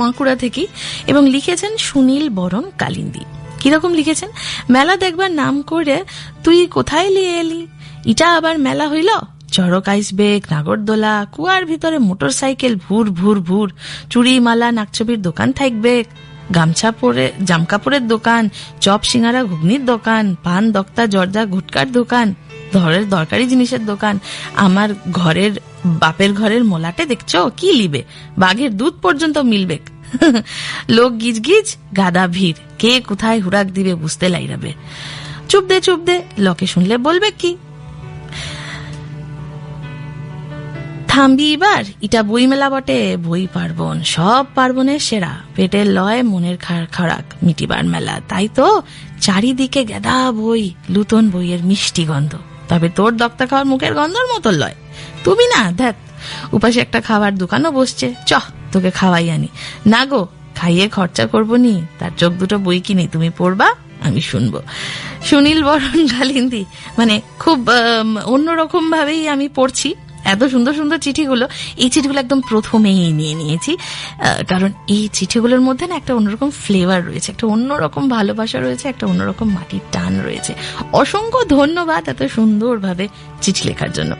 বাঁকুড়া থেকে এবং লিখেছেন সুনীল বরণ কালিন্দি। কীরকম লিখেছেন? মেলা দেখবার নাম করে তুই কোথায় লিয়ে এলি? ইটা আবার মেলা হইল? চড়ক আইসবেগ নাগরদোলা, কুয়ার ভিতরে মোটর সাইকেল ভুর ভুর ভুর। চুড়ি মালা নাকছবির দোকান থাকবে। গামছা পরে, জামকাপড়ের দোকান, চপ সিঙ্গারা ঘুগনির দোকান, পান, দক্তা, জর্দা, গুটকার দোকান ঘরের দরকারি জিনিসের দোকান। আমার ঘরের, বাপের ঘরের মোলাটে দেখছ? কি লিবে? বাঘের দুধ পর্যন্ত মিলবে। লোক গিজ গিজ গাদা ভিড়। কে কোথায় হুরাক দিবে বুঝতে লাইরাবে চুপ দে চুপ দে লোকে শুনলে বলবে কি? থামবি এবার, ইটা বই মেলা বটে, বই পার্বণ, সব পার্বণের সেরা। পেটের লয়, মনের খরাক মিটিবার মেলা। তাই তো চারিদিকে গেদা বই, লুতন বইয়ের মিষ্টি গন্ধ। তবে তোর দক্তা খাওয়ার মুখের গন্ধর মতো লয়। তুমি না দেখ উপাসে একটা খাবার দোকানও বসছে। চ তোকে খাওয়াই আনি। না গো, খাইয়ে খরচা করব নি, তার চোখ দুটো বই কিনি তুমি পড়বা, আমি শুনব। সুনীল বরণ গালিন্দি মানে খুব অন্যরকম ভাবেই আমি পড়ছি। এত সুন্দর সুন্দর চিঠিগুলো, এই চিঠিগুলো একদম প্রথমেই নিয়ে নিয়েছি। কারণ এই চিঠিগুলোর মধ্যে না একটা অন্যরকম ফ্লেভার রয়েছে, একটা অন্যরকম ভালোবাসা রয়েছে, একটা অন্যরকম মাটির টান রয়েছে। অসংখ্য ধন্যবাদ এত সুন্দরভাবে চিঠি লেখার জন্য।